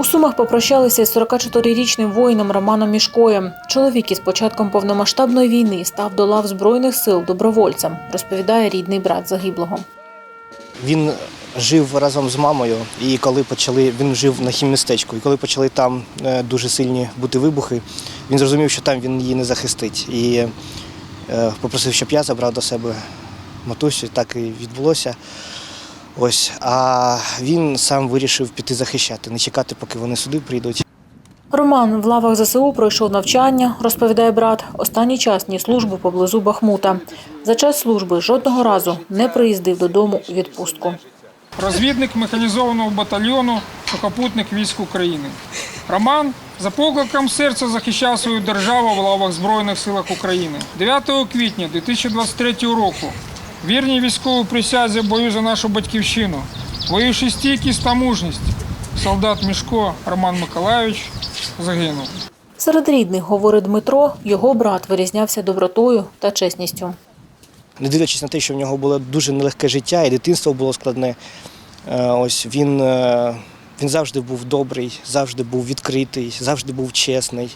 У Сумах попрощалися із 44-річним воїном Романом Мішкоєм. Чоловік із початком повномасштабної війни став до лав Збройних сил добровольцем, розповідає рідний брат загиблого. Він жив разом з мамою, і коли почали, він жив на хіммістечку, і коли почали там е, дуже сильні бути вибухи, він зрозумів, що там він її не захистить. І е, попросив, щоб я забрав до себе матусю, так і відбулося. Ось, а він сам вирішив піти захищати, не чекати, поки вони сюди прийдуть. Роман в лавах ЗСУ пройшов навчання, розповідає брат. Останній час ніс службу поблизу Бахмута. За час служби жодного разу не приїздив додому у відпустку. розвідник механізованого батальйону сухопутних військ України. Роман за покликом серця захищав свою державу в лавах Збройних силах України. 9 квітня 2023 року вірні військовій присязі бою за нашу батьківщину, виявивши стійкість та мужність, солдат Мішко Роман Миколайович загинув. Серед рідних, говорить Дмитро, його брат вирізнявся добротою та чесністю. не дивлячись на те, що в нього було дуже нелегке життя, і дитинство було складне. е, Ось він, е, він завжди був добрий, завжди був відкритий, завжди був чесний.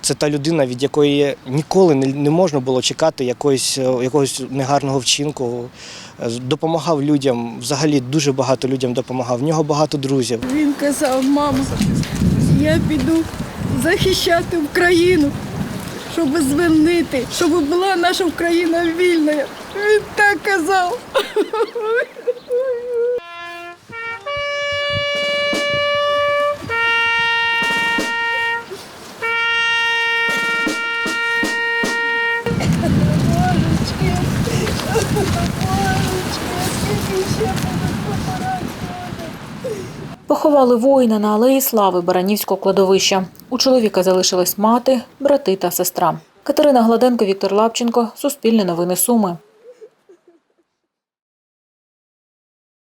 Це та людина, від якої ніколи не, можна було чекати якогось, е, якогось негарного вчинку. Е, Допомагав людям, взагалі дуже багато людям допомагав. В нього багато друзів. Він казав, мамо, я піду захищати Україну, щоб звільнити, щоб була наша Україна вільна. Він так казав. Поховали воїна на алеї слави Баранівського кладовища. У чоловіка залишились мати, брати та сестра. Катерина Гладенко, Віктор Лапченко, Суспільне новини Суми.